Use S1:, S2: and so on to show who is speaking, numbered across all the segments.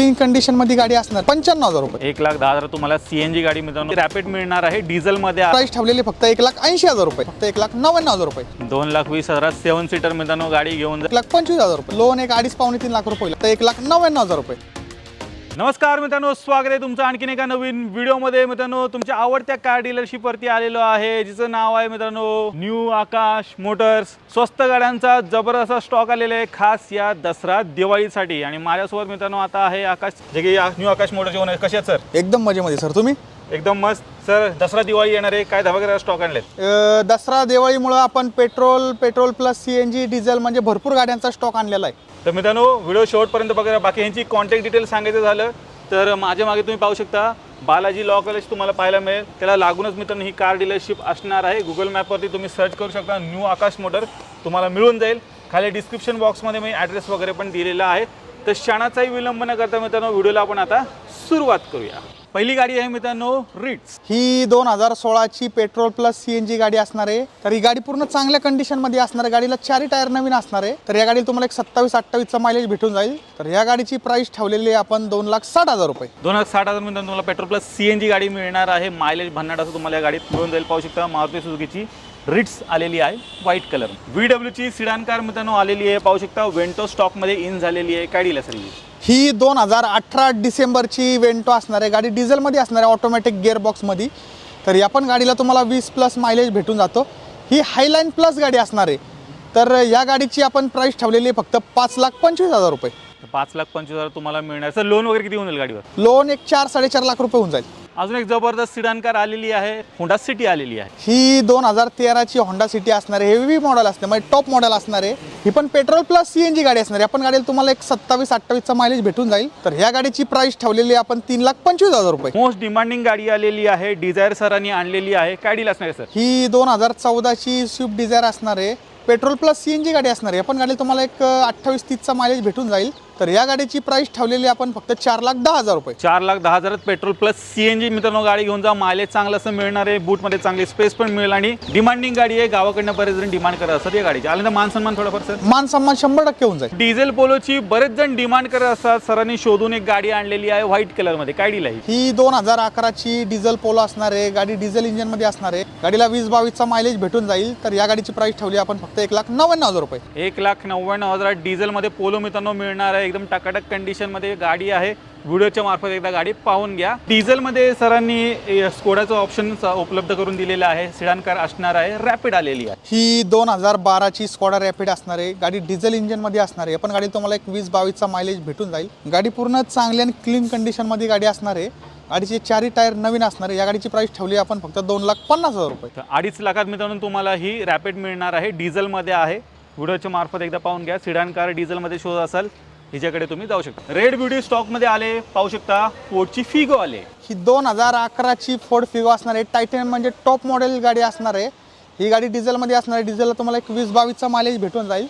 S1: Clean कंडिशनमध्ये गाडी असणार. पंच्याण्णव हजार रुपये.
S2: एक लाख दहा हजार तुम्हाला सीएनजी गाडी मित्रांनो रॅपिड मिळणार आहे. डिझेल मध्ये
S1: प्राइस ठेवलेली फक्त एक लाख ऐंशी हजार रुपये. फक्त एक लाख नव्याण्णव हजार रुपये.
S2: दोन लाख वीस हजारात सेवन सीटर मित्रांनो गाडी घेऊन जा
S1: एक लाख पंचवीस हजार रुपये. लोन एक अडीच पावणे तीन लाख रुपये तर एक लाख नव्याण्णव हजार रुपये.
S2: नमस्कार मित्रांनो स्वागत आहे तुमचं आणखीन एका नवीन व्हिडिओमध्ये. मित्रांनो तुमच्या आवडत्या कार डीलरशिपवरती आलेलो आहे जिचं नाव आहे मित्रांनो न्यू आकाश मोटर्स. स्वस्त गाड्यांचा जबरदस्त स्टॉक आलेला आहे खास या दसरा दिवाळीसाठी. आणि माझ्यासोबत मित्रांनो आता आहे आकाश. जे की न्यू आकाश मोटर्स ओनर कसे आहेत सर
S1: एकदम मजेमध्ये सर तुम्ही?
S2: एकदम मस्त. सर दसरा दिवाळी येणार आहे. काय धबाकर स्टॉक आणलेत?
S1: अ, दसरा दिवाळीमुळं आपण petrol petrol plus C N G diesel म्हणजे भरपूर गाड्यांचा स्टॉक आणलेला आहे.
S2: तर मित्रांनो व्हिडिओ शेवटपर्यंत बघा. बाकी यांची कॉन्टॅक्ट डिटेल सांगायचं झालं तर माझ्या मागे तुम्ही पाहू शकता. बालाजी लॉ कॉलेज तुम्हाला पाहायला मिळेल. त्याला लागूनच मित्रांनो ही कार डीलरशिप असणार आहे. गुगल मॅपवरती तुम्ही सर्च करू शकता. न्यू आकाश मोटर तुम्हाला मिळून जाईल. खाली डिस्क्रिप्शन बॉक्समध्ये मी ॲड्रेस वगैरे पण दिलेला आहे. तर क्षणाचाही विलंब न करता मित्रांनो व्हिडिओला आपण आता सुरुवात करूया. पहिली गाडी आहे मित्रांनो रिट्स
S1: ही दोन हजार सोळाची petrol plus C N G गाडी असणार आहे. तर ही गाडी पूर्ण चांगल्या कंडिशनमध्ये असणार आहे. गाडीला चारही टायर नवीन असणार आहे. तर या गाडीला तुम्हाला एक सत्तावीस अठ्ठावीसचा मायलेज भेटून जाईल. तर या गाडीची प्राइस ठेवलेली आहे आपण दोन लाख साठ हजार रुपये.
S2: दोन हजार साठ हजार मित्रांनो तुम्हाला petrol plus C N G गाडी मिळणार आहे. मायलेज भन्नाट असं तुम्हाला या गाडीत मिळून जाईल. पाहू शकता मारुती सुझुकीची रिट्स आलेली आहे व्हाईट कलर व्ही डब्ल्यूची सिडान कार मित्रांनो आलेली आहे. पाहू शकता वेंटो स्टॉकमध्ये इन झालेली आहे. काय डील सर
S1: ही दोन हजार अठरा डिसेंबरची वेंटो असणार आहे. गाडी डिझेलमध्ये असणार आहे ऑटोमॅटिक गिअरबॉक्समध्ये तर या पण गाडीला तुम्हाला वीस प्लस मायलेज भेटून जातो. ही हायलाईन प्लस गाडी असणार आहे. तर या गाडीची आपण प्राइस ठेवलेली आहे फक्त पाच लाख पंचवीस हजार रुपये.
S2: पाच लाख पंचवीस हजार तुम्हाला मिळणार. सर लोन वगैरे किती होऊन जाईल गाडीवर?
S1: लोन एक चार साडेचार लाख रुपये होऊन जाईल.
S2: अजून एक जबरदस्त सिडान कार आलेली आहे. होंडा सिटी आलेली आहे.
S1: ही दोन हजार तेराची होंडा सिटी असणार आहे. हेवी मॉडेल असणार म्हणजे टॉप मॉडेल असणार आहे. ही पण petrol plus C N G गाडी असणार आहे. आपण गाडीला तुम्हाला एक सत्तावीस अठ्ठावीसचा मायलेज भेटून जाईल. तर ह्या गाडीची प्राइस ठेवलेली आहे आपण तीन लाख पंचवीस हजार रुपये.
S2: मोस्ट डिमांडिंग गाडी आलेली आहे. डिझायर सरांनी आणलेली आहे. काय डील असणार आहे सर
S1: ही दोन हजार चौदाची स्विफ्ट डिझायर असणार आहे. Petrol plus C N G गाडी असणार आहे. आपण गाडीला तुम्हाला एक अठ्ठावीस तीसचा मायलेज भेटून जाईल. तर या गाडीची प्राइस ठेवलेली आपण फक्त चार लाख दहा हजार रुपये.
S2: चार लाख दहा हजारात petrol plus C N G मित्रांनो गाडी घेऊन जा. मायलेज चांगलं असं मिळणार आहे. बूटमध्ये चांगली स्पेस पण मिळेल आणि डिमांडिंग गाडी आहे. गावाकडनं बरेच जण डिमांड करत असतात या गाडीची. आल्यानंतर मान सन्मान थोडंफार सर
S1: मान सन्मान शंभर टक्के होऊन जाईल.
S2: डिझेल पोलोची बरेच जण डिमांड करत असतात. सरांनी शोधून एक गाडी आणलेली आहे व्हाईट कलरमध्ये काय डील आहे
S1: ही? दोन हजार अकराची डिझेल पोलो असणार आहे. गाडी डिझेल इंजिनमध्ये असणार आहे. गाडीला वीस बावीसचा मायलेज भेटून जाईल. तर या गाडीची प्राइस ठेवली आपण फक्त एक लाख नव्याण्णव हजार रुपये.
S2: एक लाख नव्याण्णव हजारात डिझेलमध्ये पोलो मित्रांनो मिळणार आहे. एकदम टकाटक कंडिशनमध्ये गाडी आहे. व्हिडिओच्या मार्फत एकदा गाडी पाहून घ्या. डिझेलमध्ये सरांनी स्कोडाचं ऑप्शन उपलब्ध करून दिलेलं आहे. सिडान कार असणार आहे. रॅपिड आलेली आहे.
S1: ही दोन हजार बाराची स्कॉडा रॅपिड असणार आहे. गाडी डिझेल इंजिनमध्ये असणार आहे. पण गाडी तुम्हाला एक वीस बावीसचा मायलेज भेटून जाईल. गाडी पूर्ण चांगली आणि क्लीन कंडिशनमध्ये गाडी असणार आहे. गाडीचे चारही टायर नवीन असणार आहे. या गाडीची प्राइस ठेवली आपण फक्त दोन लाख पन्नास हजार रुपये.
S2: अडीच लाखात मित्रांनो तुम्हाला ही रॅपिड मिळणार आहे. डिझेलमध्ये आहे. व्हिडिओच्या मार्फत एकदा पाहून घ्या. सिडान कार डिझेलमध्ये शोध असाल. हिच्याकडे तुम्ही जाऊ शकता. रेड ब्युटी स्टॉकमध्ये आले पाहू शकता पोटची फिगो आले.
S1: ही दोन हजार अकराची फोर्ड फिगो असणार आहे. टायटन म्हणजे टॉप मॉडेल गाडी असणार आहे. ही गाडी डिझेलमध्ये असणार आहे. डिझेलला तुम्हाला एक वीस बावीसचा मायलेज भेटून जाईल.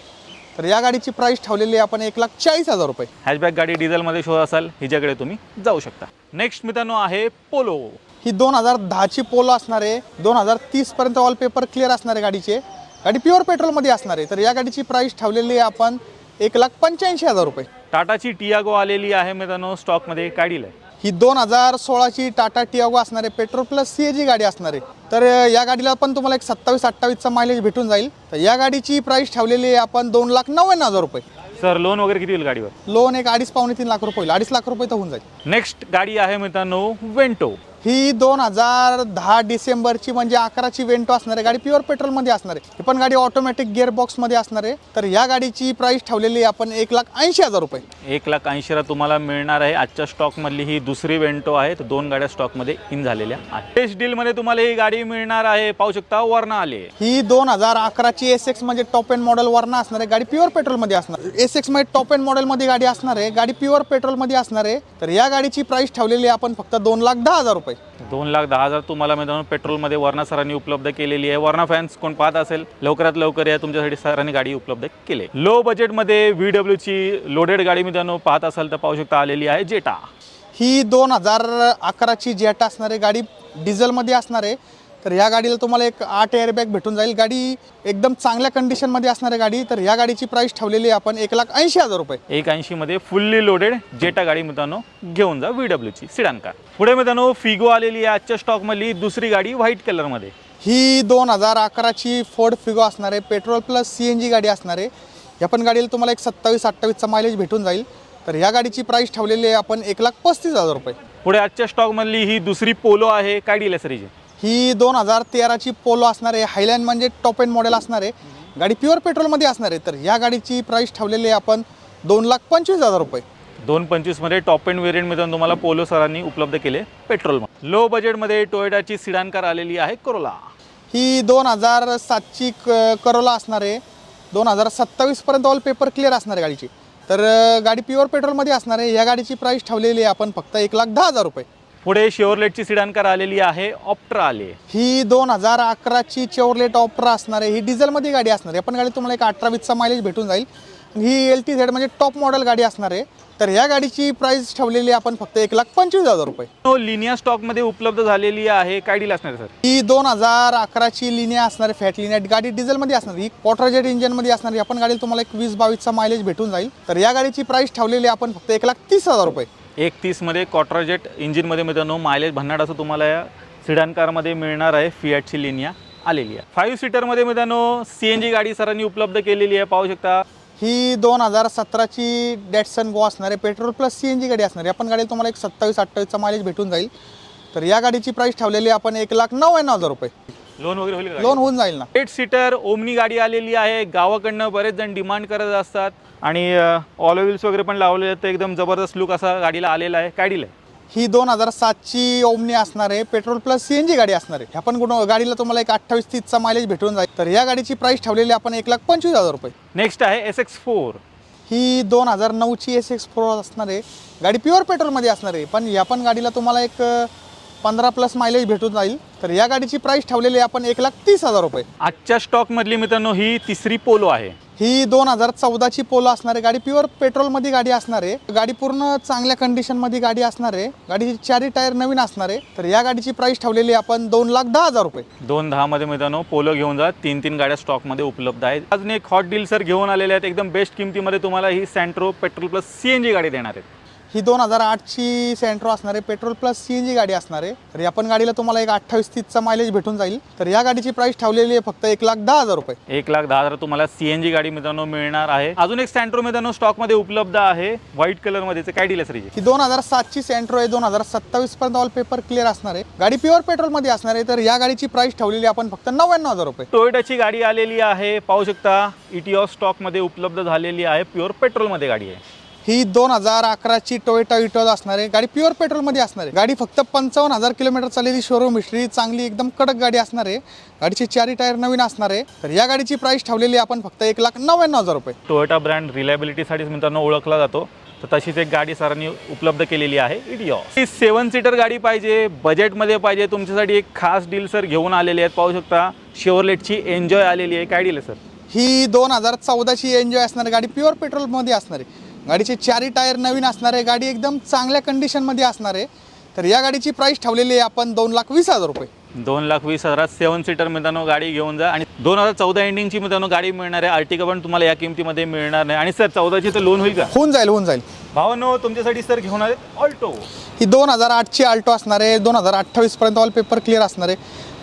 S1: तर या गाडीची प्राइस ठेवलेली आहे आपण एक लाख चाळीस हजार रुपये.
S2: हॅशबॅक गाडी डिझेलमध्ये शोध असाल हिच्याकडे तुम्ही जाऊ शकता. नेक्स्ट मित्रांनो आहे पोलो
S1: ही दोन हजार दहाची पोलो असणार आहे. दोन हजार तीसपर्यंत ऑल पेपर क्लिअर असणार आहे गाडीचे. गाडी प्युअर पेट्रोलमध्ये असणार आहे. तर या गाडीची प्राइस ठेवलेली आहे आपण एक लाख पंच्याऐंशी हजार रुपये.
S2: टाटाची टियागो आलेली आहे मित्रांनो स्टॉकमध्ये. काय डील आहे?
S1: ही दोन हजार सोळाची टाटा टियागो असणार आहे पेट्रोल प्लस सी जी गाडी असणार. आहे तर या गाडीला पण तुम्हाला एक सत्तावीस अठ्ठावीसचा मायलेज भेटून जाईल. तर या गाडीची प्राइस ठेवलेली आहे आपण दोन लाख नव्याण्णव हजार रुपये.
S2: सर लोन वगैरे किती होईल गाडीवर?
S1: लोन एक अडीच पावणे तीन लाख रुपये होईल. अडीच लाख रुपये तर होऊन जाईल.
S2: नेक्स्ट गाडी आहे मित्रांनो वेंटो
S1: ही दोन हजार दहा डिसेंबरची म्हणजे अकराची वेंटो असणार आहे. गाडी प्युअर पेट्रोलमध्ये असणार आहे. ही पण गाडी ऑटोमॅटिक गिअर बॉक्समध्ये असणार आहे. तर या गाडीची प्राइस ठेवलेली आपण एक लाख ऐंशी हजार रुपये.
S2: एक लाख ऐंशीला तुम्हाला मिळणार आहे. आजच्या स्टॉकमधली ही दुसरी वेंटो आहे. तर दोन गाड्या स्टॉकमध्ये इन झालेल्या आहेत. टेस्ट डीलमध्ये तुम्हाला ही गाडी मिळणार आहे. पाहू शकता वर्ण आले
S1: ही दोन हजार अकराची एस एक्स म्हणजे टॉप एंड मॉडेल वरना असणार आहे. गाडी प्युअर पेट्रोलमध्ये असणार एस एक्समध्ये टॉप एंड मॉडेलमध्ये गाडी असणार आहे. गाडी प्युअर पेट्रोलमध्ये असणार आहे. तर या गाडीची प्राइस ठेवलेली आहे आपण फक्त दोन लाख दहा हजार रुपये.
S2: दोन लाख दहा हजार तुम्हाला मित्रांनो पेट्रोलमध्ये वर्णा सरांनी उपलब्ध केलेली आहे. वर्णा फॅन्स कोण पाहत असेल? लवकरात लवकर या तुमच्यासाठी सरांनी गाडी उपलब्ध केली लो बजेटमध्ये व्ही डब्ल्यूची लोडेड गाडी मित्रांनो पाहत असाल तर पाहू शकता आलेली आहे जेटा.
S1: ही दोन हजार अकराची जेटा असणार आहे गाडी डिझेलमध्ये असणार आहे. तर ह्या गाडीला तुम्हाला एक आठ एअरबॅग भेटून जाईल. गाडी एकदम चांगल्या कंडिशनमध्ये असणारी गाडी. तर ह्या गाडीची प्राईस ठेवलेली आहे आपण एक लाख ऐंशी हजार रुपये.
S2: एक ऐंशीमध्ये फुल्ली लोडेड जेटा गाडी मित्रांनो घेऊन जा व्ही डब्ल्यूची सिडान कार पुढे मित्रांनो फिगो आलेली आहे आजच्या स्टॉकमधली दुसरी गाडी व्हाईट कलरमध्ये
S1: ही दोन हजार अकराची फोर्ड फिगो असणार आहे. Petrol plus C N G गाडी असणार आहे. या पण गाडीला तुम्हाला एक सत्तावीस अठ्ठावीसचा मायलेज भेटून जाईल. तर ह्या गाडीची प्राईस ठेवलेली आहे आपण एक लाख पस्तीस हजार रुपये.
S2: पुढे आजच्या स्टॉकमधली ही दुसरी पोलो आहे. काय डील आहे सर हिची?
S1: ही दोन हजार तेराची पोलो असणार आहे. हायलँड म्हणजे टॉप एंड मॉडेल असणार आहे. गाडी प्युअर पेट्रोलमध्ये असणार आहे. तर या गाडीची प्राईस ठेवलेली आहे आपण दोन लाख पंचवीस हजार रुपये.
S2: दोन पंचवीसमध्ये टॉप एंड व्हेरियंट मित्रांनो तुम्हाला पोलो सरांनी उपलब्ध केले पेट्रोल लो बजेटमध्ये टोयोटाची सिडान कार आलेली आहे कोरोला
S1: ही दोन हजार सातची क करोला असणार आहे. दोन हजार सत्तावीसपर्यंत ऑल पेपर क्लिअर असणार आहे गाडीची. तर गाडी प्युअर पेट्रोलमध्ये असणार आहे. या गाडीची प्राईस ठेवलेली आहे आपण फक्त एक लाख दहा हजार रुपये.
S2: पुढे शेवरलेटची सिडान कार आलेली आहे ऑप्ट्रा आली. आहे
S1: ही दोन हजार अकराची चेवरलेट ऑपरा असणार आहे. ही डिझेलमध्ये गाडी असणार आहे. पण गाडी तुम्हाला एक अठरा वीसचा मायलेज भेटून जाईल. ही एल टी झेड म्हणजे टॉप मॉडेल गाडी असणार आहे. तर ह्या गाडीची प्राईस ठेवलेली आपण फक्त एक लाख पंचवीस हजार रुपये.
S2: तो लिनिया स्टॉकमध्ये उपलब्ध झालेली आहे. काय डील असणार आहे सर?
S1: ही दोन हजार अकराची लिनिया असणार आहे. फॅट लिनिया गाडी डिझेलमध्ये असणार. ही क्वार्टरजेट इंजिनमध्ये असणार आहे. आपण गाडीला तुम्हाला एक वीस बावीसचा मायलेज भेटून जाईल. तर या गाडीची प्राईस ठेवलेली आपण फक्त एक लाख तीस हजार रुपये.
S2: एक तीसमध्ये कॉट्राजेट इंजिनमध्ये मित्रांनो मायलेज भन्नाट असं तुम्हाला या सिडान कारमध्ये मिळणार आहे. फियाटची लिनिया आलेली आहे. फाईव्ह सीटरमध्ये मित्रांनो सी एन जी गाडी सरांनी उपलब्ध केलेली आहे. पाहू शकता.
S1: ही दोन हजार सतराची डॅटसन गो असणार आहे. Petrol plus C N G गाडी असणार आहे. आपण गाडी तुम्हाला एक सत्तावीस अठ्ठावीसचा मायलेज भेटून जाईल. तर या गाडीची प्राईस ठेवलेली आपण एक लाख नव्याण्णव हजार रुपये.
S2: लोन वगैरे होईल का
S1: लोन होऊन जाईल ना.
S2: एट सीटर ओमनी गाडी आलेली आहे. गावाकडनं बरेच जण डिमांड करत असतात. आणि ऑल व्हील्स वगैरे पण लावले आहेत. तर एकदम जबरदस्त लुक असा गाडीला आलेला आहे. काय डील आहे?
S1: ही दोन हजार सातची ओमनी असणार आहे. Petrol plus C N G गाडी असणार आहे. ह्या पण गुण गाडीला तुम्हाला एक अठ्ठावीस तीसचा मायलेज भेटून जाईल. तर या गाडीची प्राईस ठेवलेली आपण एक लाख पंचवीस हजार रुपये.
S2: नेक्स्ट आहे एस एक्स फोर
S1: ही दोन हजार नऊची एस एक्स फोर असणार आहे. गाडी प्युअर पेट्रोलमध्ये असणार आहे. पण या पण गाडीला तुम्हाला एक पंधरा प्लस मायलेज भेटून जाईल. तर या गाडीची प्राईस ठेवलेली आहे आपण एक लाख तीस हजार रुपये.
S2: आजच्या स्टॉकमधली मित्रांनो ही तिसरी पोलो आहे.
S1: ही दोन हजार चौदाची पोलो असणार आहे. गाडी प्युअर पेट्रोलमध्ये गाडी असणार आहे. गाडी पूर्ण चांगल्या कंडिशनमध्ये गाडी असणार आहे. गाडीची चारी टायर नवीन असणार आहे. तर या गाडीची प्राईस ठेवलेली आहे आपण दोन लाख दहा हजार रुपये.
S2: दोन दहामध्ये मित्रांनो पोलो घेऊन जा. तीन तीन गाड्या स्टॉकमध्ये उपलब्ध आहेत. अजून एक हॉट डील सर घेऊन आलेले आहेत. एकदम बेस्ट किमतीमध्ये तुम्हाला ही Santro petrol plus C N G गाडी देणार आहेत.
S1: ही दोन हजार आठची सेंट्रो असणार आहे. Petrol plus C N G गाडी असणार आहे. तर या पण गाडीला तुम्हाला एक अठ्ठावीस तीसचा मायलेज भेटून जाईल. तर या गाडीची प्राईस ठेवलेली आहे फक्त एक लाख दहा हजार रुपये.
S2: एक लाख दहा हजार तुम्हाला सी एन जी गाडी मित्रांनो मिळणार आहे. अजून एक सँट्रो मित्रांनो स्टॉकमध्ये उपलब्ध आहे. व्हाईट कलरमध्ये ते काय डील सर?
S1: ही दोन हजार सातची सेंट्रो आहे. दोन हजार सत्तावीस पर्यंत ऑल पेपर क्लिअर असणार आहे. गाडी प्युअर पेट्रोलमध्ये असणार आहे. तर या गाडीची प्राईस ठेवलेली आहे आपण फक्त नव्याण्णव हजार रुपये.
S2: टोयोटाची गाडी आलेली आहे. पाहू शकता E इटिओ स्टॉकमध्ये उपलब्ध झालेली आहे. प्युअर पेट्रोलमध्ये गाडी आहे.
S1: ही दोन हजार अकराची टोयोटा इटोज असणार आहे. गाडी प्युअर पेट्रोलमध्ये असणार आहे. गाडी फक्त पंचावन्न हजार किलोमीटर चाललेली शोरूम हिस्ट्री चांगली एकदम कडक गाडी असणार आहे. गाडीचे चारी टायर नवीन असणार आहे. तर या गाडीची प्राईस ठेवलेली आपण फक्त एक लाख नव्याण्णव हजार रुपये.
S2: टोयोटा ब्रँड रिलायबिलिटीसाठीच मित्रांनो ओळखला जातो. तर तशीच एक गाडी सरांनी उपलब्ध केलेली आहे इडिओ ही सेवन सीटर गाडी पाहिजे बजेटमध्ये पाहिजे तुमच्यासाठी एक खास डील सर घेऊन आलेली आहेत. पाहू शकता शेवरलेटची एन्जॉय आलेली आहे. काय डील आहे सर
S1: ही दोन हजार चौदाची एन्जॉय असणार आहे. गाडी प्युअर पेट्रोलमध्ये असणार आहे. गाडीचे चारी टायर नवीन असणार आहे. गाडी एकदम चांगल्या कंडिशनमध्ये असणार आहे. तर या गाडीची प्राईस ठेवलेली आहे आपण दोन लाख वीस हजार रुपये.
S2: दोन लाख वीस हजारात सेवन सीटर मित्रांनो गाडी घेऊन जा. आणि दोन हजार चौदा एंडिंगची मित्रांनो गाडी मिळणार आहे. आर्टिका पण तुम्हाला या किमतीमध्ये मिळणार नाही. आणि सर चौदाची तर लोन होईल का?
S1: होऊन जाईल होऊन जाईल.
S2: भावानो तुमच्यासाठी सर घेऊन आले ऑल्टो
S1: ही दोन हजार आठची आल्टो असणार आहे. दोन हजार अठ्ठावीसपर्यंत ऑल पेपर क्लिअर असणार आहे.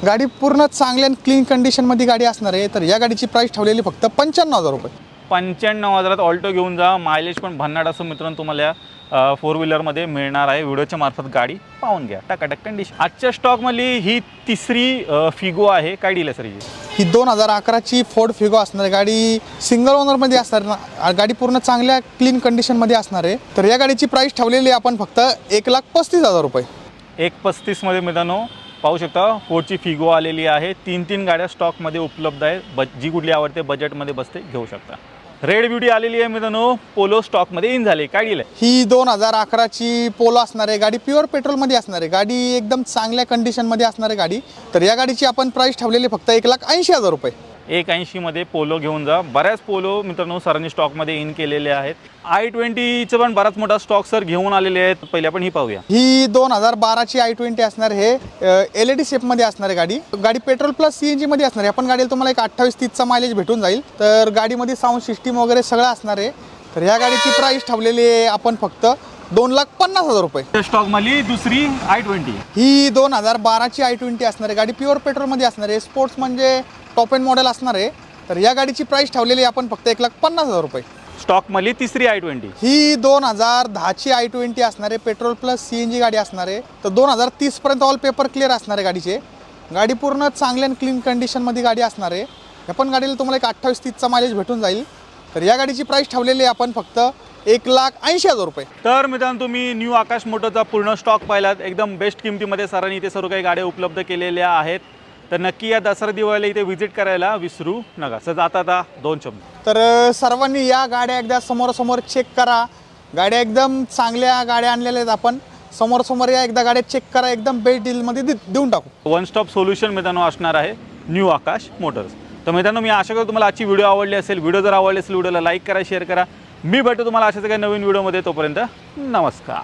S1: गाडी पूर्ण चांगल्या क्लीन कंडिशनमध्ये गाडी असणार आहे. तर या गाडीची प्राईस ठेवलेली फक्त पंच्याण्णव हजार रुपये.
S2: पंच्याण्णव हजारात ऑल्टो घेऊन जा. मायलेज पण भन्नाट असं मित्रांनो तुम्हाला या फोर व्हीलरमध्ये मिळणार आहे. व्हिडिओच्या मार्फत गाडी पाहून घ्या. टाकाटक कंडिशन आजच्या स्टॉकमधली ही तिसरी फिगो आहे. काय डील आहे सर?
S1: ही? दोन हजार अकराची फोर्ड फिगो असणार आहे. गाडी सिंगल ओनरमध्ये असणार ना गाडी पूर्ण चांगल्या क्लीन कंडिशनमध्ये असणार आहे. तर या गाडीची प्राईस ठेवलेली आपण फक्त एक लाख पस्तीस हजार रुपये.
S2: एक पस्तीसमध्ये मित्रांनो पाहू शकता फोर्डची फिगो आलेली आहे. तीन तीन गाड्या स्टॉकमध्ये उपलब्ध आहे ब जी कुठली आवडते बजेटमध्ये बसते घेऊ शकता. रेड ब्युटी आलेली आहे मित्रांनो. पोलो स्टॉकमध्ये इन झाली. काय गेलं
S1: ही दोन हजार अकराची पोलो असणार आहे गाडी. प्युअर पेट्रोलमध्ये असणार आहे. गाडी एकदम चांगल्या कंडिशनमध्ये असणार आहे गाडी. तर या गाडीची आपण प्राईस ठेवलेली फक्त एक लाख ऐंशी हजार रुपये.
S2: एक ऐंशीमध्ये पोलो घेऊन जा. बऱ्याच पोलो मित्रांनो सरांनी स्टॉकमध्ये इन केलेले आहेत. आय ट्वेंटीचं पण बराच मोठा स्टॉक सर घेऊन आलेले आहेत. पहिले आपण ही पाहूया.
S1: ही दोन हजार बाराची आय ट्वेंटी असणार हे एल ई डी शेपमध्ये असणार आहे गाडी. गाडी पेट्रोल प्लस सी एन जीमध्ये असणार आहे. आपण गाडीला तुम्हाला एक अठ्ठावीस तीसचा मायलेज भेटून जाईल. तर गाडीमध्ये साऊंड सिस्टीम वगैरे सगळं असणार आहे. तर ह्या गाडीची प्राईस ठेवलेली आहे आपण फक्त दोन लाख पन्नास हजार रुपये.
S2: स्टॉकमधली दुसरी आय ट्वेंटी
S1: ही दोन हजार बाराची आय ट्वेंटी असणार आहे. गाडी प्युअर पेट्रोलमध्ये असणार आहे. स्पोर्ट्स म्हणजे टॉप एंड मॉडेल असणार आहे. तर या गाडीची प्राईस ठेवलेली आहे आपण फक्त एक लाख पन्नास हजार रुपये.
S2: स्टॉकमधली तिसरी आय ट्वेंटी
S1: ही दोन हजार दहाची आय ट्वेंटी असणार आहे. Petrol plus C N G गाडी असणार आहे. तर दोन हजार तीसपर्यंत ऑल पेपर क्लिअर असणार आहे गाडीचे. गाडी पूर्ण चांगली आणि क्लीन कंडिशनमध्ये गाडी असणार आहे. या पण गाडीला तुम्हाला एक अठ्ठावीस तीसचा मायलेज भेटून जाईल. तर या गाडीची प्राईस ठेवलेली आहे आपण फक्त एक लाख ऐंशी हजार रुपये.
S2: तर मित्रांनो तुम्ही न्यू आकाश मोटरचा पूर्ण स्टॉक पाहिलात. एकदम बेस्ट किमतीमध्ये सरांनी इथे सर्व काही गाड्या उपलब्ध केलेल्या आहेत. तर नक्की या दसरा दिवाळीला इथे व्हिजिट करायला विसरू नका. सर जाता आता दोन शब्द.
S1: तर सर्वांनी या गाड्या एकदा समोरासमोर चेक करा. गाड्या एकदम चांगल्या गाड्या आणलेल्या आहेत आपण. समोरासमोर या एकदा गाड्या चेक करा. एकदम बेस्ट डीलमध्ये देऊन टाकू.
S2: वन स्टॉप सोल्युशन मित्रांनो असणार आहे न्यू आकाश मोटर्स तर मित्रांनो मी आशा करतो तुम्हाला आजची व्हिडिओ आवडली असेल. व्हिडिओ जर आवडली असेल व्हिडिओला लाईक करा शेअर करा. मी भेटतो तुम्हाला अशाच काही नवीन व्हिडिओमध्ये तोपर्यंत नमस्कार.